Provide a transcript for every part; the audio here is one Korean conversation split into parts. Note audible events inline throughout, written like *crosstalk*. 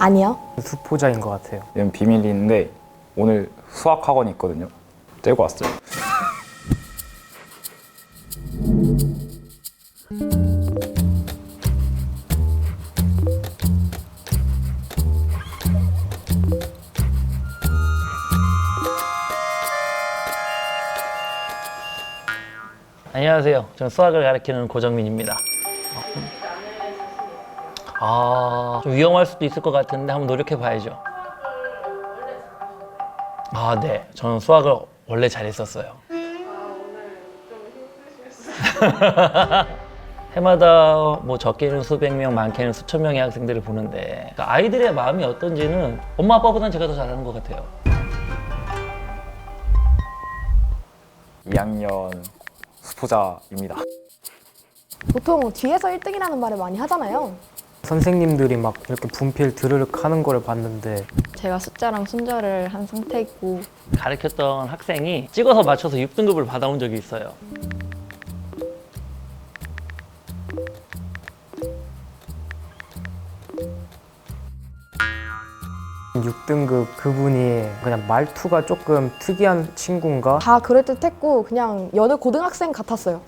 아니요. 수포자인 것 같아요. 이건 비밀인데 오늘 수학 학원이 있거든요. 떼고 왔어요. 안녕하세요. 저는 수학을 가르치는 고정민입니다. 아, 좀 위험할 수도 있을 것 같은데 한번 노력해 봐야죠. 아, 네. 저는 수학을 원래 잘했었어요. *laughs* 해마다 뭐 적게는 수백 명, 많게는 수천 명의 학생들을 보는데 그러니까 아이들의 마음이 어떤지는 엄마 아빠보다는 제가 더 잘하는 것 같아요. 2학년 수포자입니다. 보통 뒤에서 1등이라는 말을 많이 하잖아요. 선생님들이 막 이렇게 분필 드르륵 하는 거를 봤는데 제가 숫자랑 순절을 한 상태이고 가르쳤던 학생이 찍어서 맞춰서 6등급을 받아온 적이 있어요. 6등급 그분이 그냥 말투가 조금 특이한 친구인가? 다 그럴듯했고 그냥 여느 고등학생 같았어요.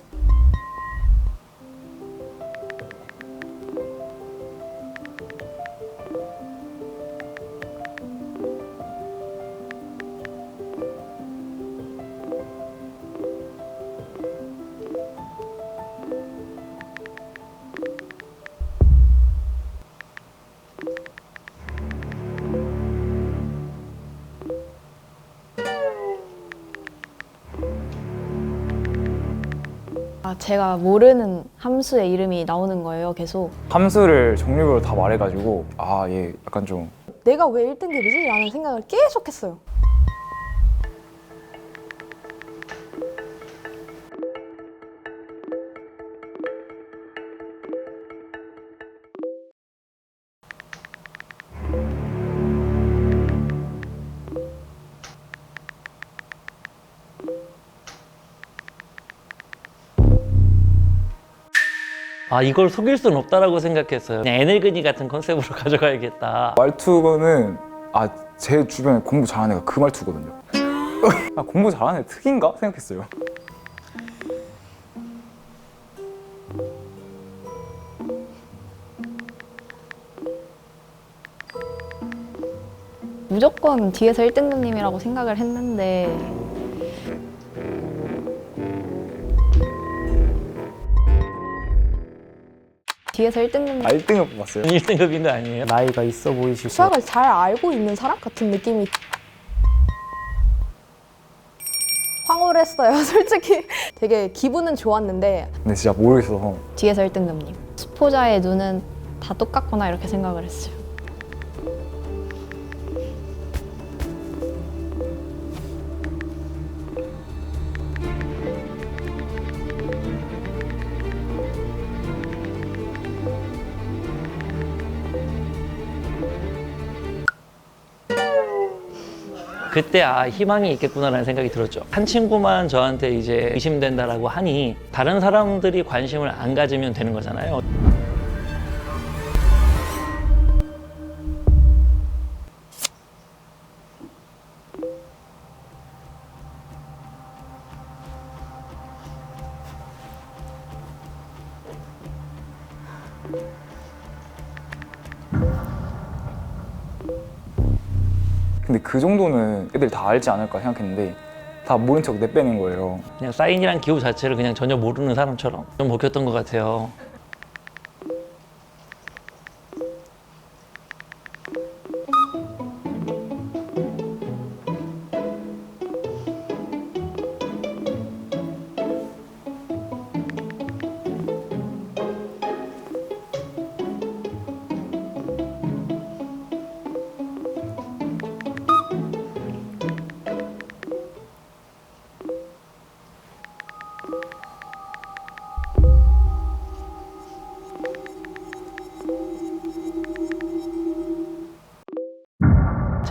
아, 제가 모르는 함수의 이름이 나오는 거예요 계속 함수를 종류별로 다 말해가지고 아 얘 약간 좀 내가 왜 1등급이지? 라는 생각을 계속 했어요. 아 이걸 속일 수는 없다라고 생각했어요. 그냥 애늙은이 같은 컨셉으로 *laughs* 가져가야겠다. 말투는 아 제 주변에 공부 잘하는 애가 그 말투거든요. *laughs* 아 공부 잘하는 애 특인가 생각했어요. 무조건 뒤에서 1등급님이라고 생각을 했는데 뒤에서 1등급님 아 1등을 뽑았어요. *laughs* 1등급인 거 아니에요? 나이가 있어 보이시고 수학을 잘 알고 있는 사람 같은 느낌이 황홀했어요. *laughs* 솔직히 되게 기분은 좋았는데 근데 진짜 모르겠어서 뒤에서 1등급님 수포자의 눈은 다 똑같구나 이렇게 생각을 했어요 그때 아 희망이 있겠구나라는 생각이 들었죠. 한 친구만 저한테 이제 의심된다라고 하니 다른 사람들이 관심을 안 가지면 되는 거잖아요. 근데 그 정도는 애들 다 알지 않을까 생각했는데 다 모른 척 내빼는 거예요. 그냥 사인이란 기호 자체를 그냥 전혀 모르는 사람처럼 좀 먹혔던 것 같아요.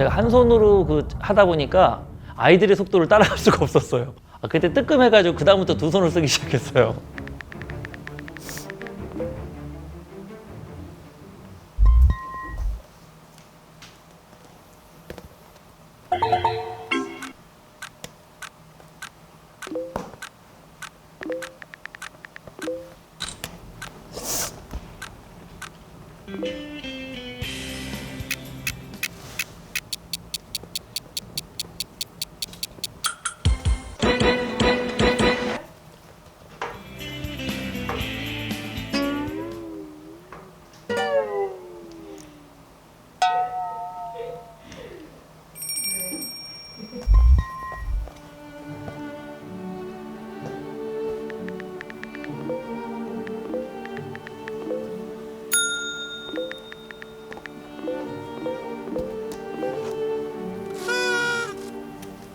제가 한 손으로 그 하다 보니까 아이들의 속도를 따라갈 수가 없었어요. 아, 그때 뜨끔해가지고 그 다음부터 두 손을 쓰기 시작했어요.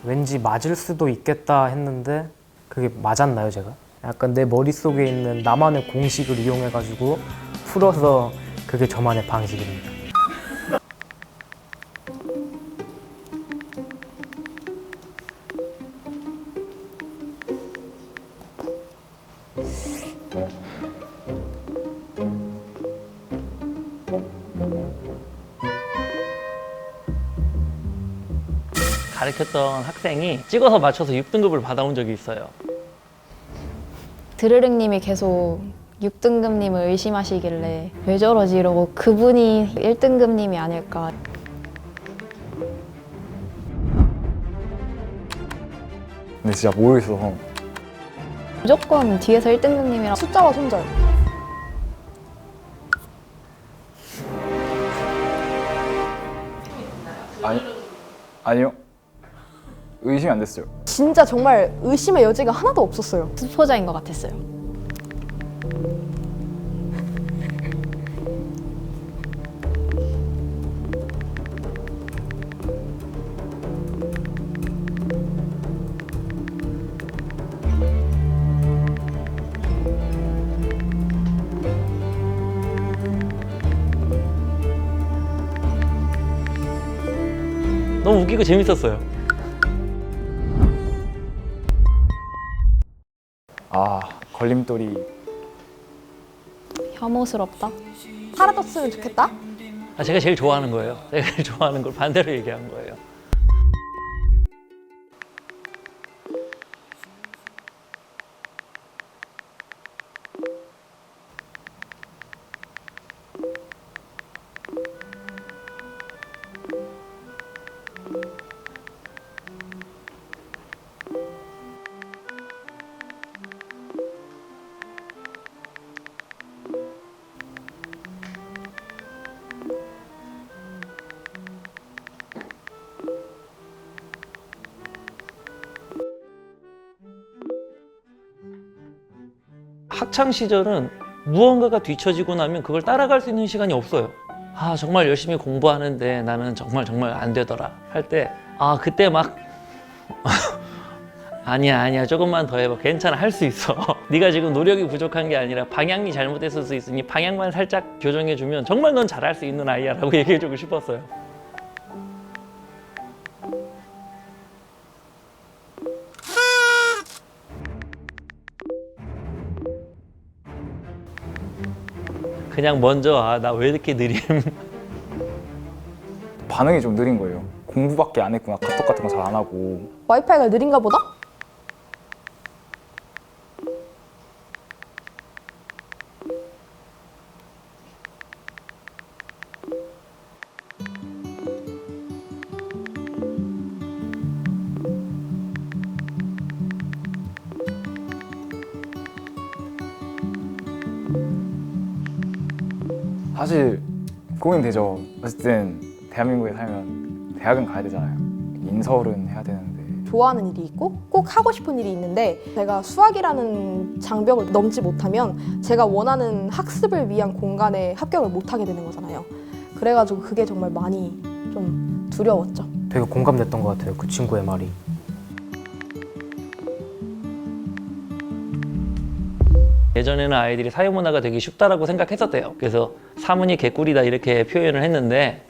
왠지 맞을 수도 있겠다 했는데 그게 맞았나요, 제가? 약간 내 머릿속에 있는 나만의 공식을 이용해가지고 풀어서 그게 저만의 방식입니다. 가르쳤던 학생이 찍어서 맞춰서 6등급을 받아온 적이 있어요. 드르륵님이 계속 6등급님을 의심하시길래 왜 저러지 이러고 그분이 1등급님이 아닐까 근데 진짜 모르겠어서 무조건 뒤에서 1등급님이랑 숫자와 손절. 아니 아니요 의심이 안 됐어요. 진짜 정말 의심의 여지가 하나도 없었어요. 수포자인 것 같았어요. 너무 웃기고 재밌었어요. 걸림돌이 혐오스럽다. 사라졌으면 좋겠다. 아, 제가 제일 좋아하는 거예요. 제가 제일 좋아하는 걸 반대로 얘기한 거예요. 학창 시절은 무언가가 뒤처지고 나면 그걸 따라갈 수 있는 시간이 없어요. 아, 정말 열심히 공부하는데 나는 정말 정말 안 되더라. 할 때, 아, 그때 막, *laughs* 아니야, 아니야, 조금만 더 해봐. 괜찮아, 할 수 있어. *laughs* 네가 지금 노력이 부족한 게 아니라 방향이 잘못됐을 수 있으니 방향만 살짝 교정해 주면 정말 넌 잘할 수 있는 아이야 라고 *laughs* 얘기해 주고 싶었어요. 그냥 먼저, 아, 나 왜 이렇게 느림. *laughs* 반응이 좀 느린 거예요. 공부밖에 안 했구나 카톡 같은 거 잘 안 하고 와이파이가 느린가 보다? 사실 고민되죠. 어쨌든 대한민국에 살면 대학은 가야 되잖아요. 인서울은 해야 되는데 좋아하는 일이 있고 꼭 하고 싶은 일이 있는데 제가 수학이라는 장벽을 넘지 못하면 제가 원하는 학습을 위한 공간에 합격을 못하게 되는 거잖아요. 그래가지고 그게 정말 많이 좀 두려웠죠. 되게 공감됐던 것 같아요, 그 친구의 말이. 예전에는 아이들이 사회문화가 되게 쉽다라고 생각했었대요. 그래서 사문이 개꿀이다 이렇게 표현을 했는데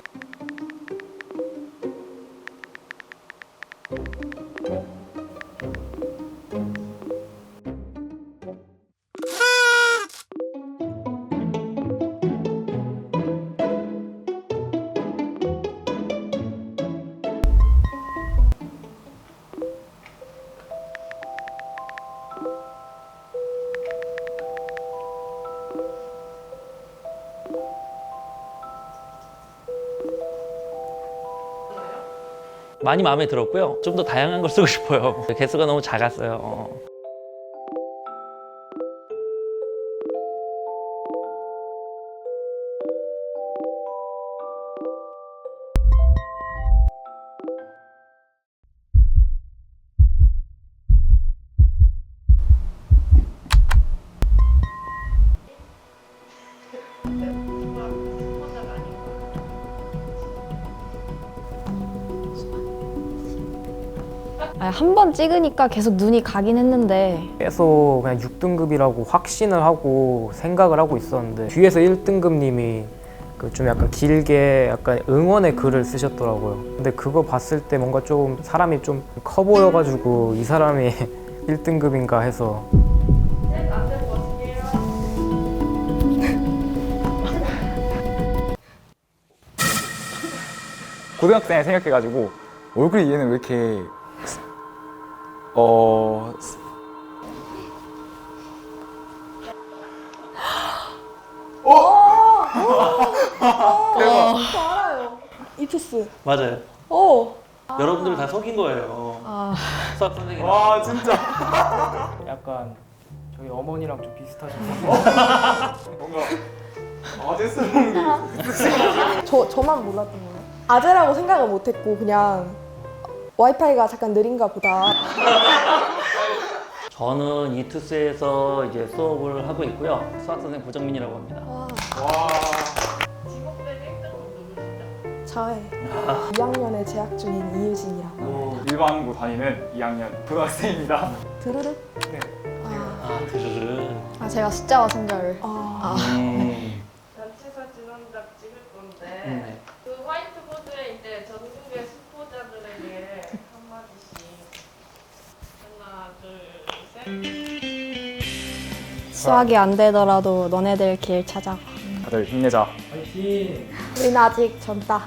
많이 마음에 들었고요. 좀 더 다양한 걸 쓰고 싶어요. *laughs* 개수가 너무 작았어요. 어. 한 번 찍으니까 계속 눈이 가긴 했는데 계속 그냥 6등급이라고 확신을 하고 생각을 하고 있었는데 뒤에서 1등급님이 그 좀 약간 길게 약간 응원의 글을 쓰셨더라고요. 근데 그거 봤을 때 뭔가 좀 사람이 좀 커 보여가지고 이 사람이 *laughs* 1등급인가 해서 고등학생 생각해가지고 얼굴이 얘는 왜 이렇게 어 알아요. 이투스. 맞아요. 어. 여러분들 다 속인 거예요. 수학 선생님. 와 진짜 *laughs* 약간 저희 어머니랑 좀 비슷하신 *laughs* 뭔가 아재스러운 게저 저만 몰랐던 거예요. 아재라고 생각을 못했고 그냥 와이파이가 잠깐 느린가 보다. *laughs* 저는 이투스에서 이제 수업을 하고 있고요. 수학 선생 고정민이라고 합니다. 와. 와 저의 2학년에 재학 중인 이유진이라고. 일반고 다니는 2학년 고등학생입니다. 드르륵. 네. 아. 아, 드르르. 아, 제가 숫자와 성별을 아. 음. 단체 사진 한장 찍을 건데 네. 그 화이트보드에 이제 전국의 수포자들에게 한마디씩 하나 둘셋 수학이 안 되더라도 너네들 길 찾아. 다들 힘내자. 우린 아직 젊다.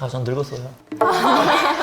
아, 전 늙었어요. *laughs*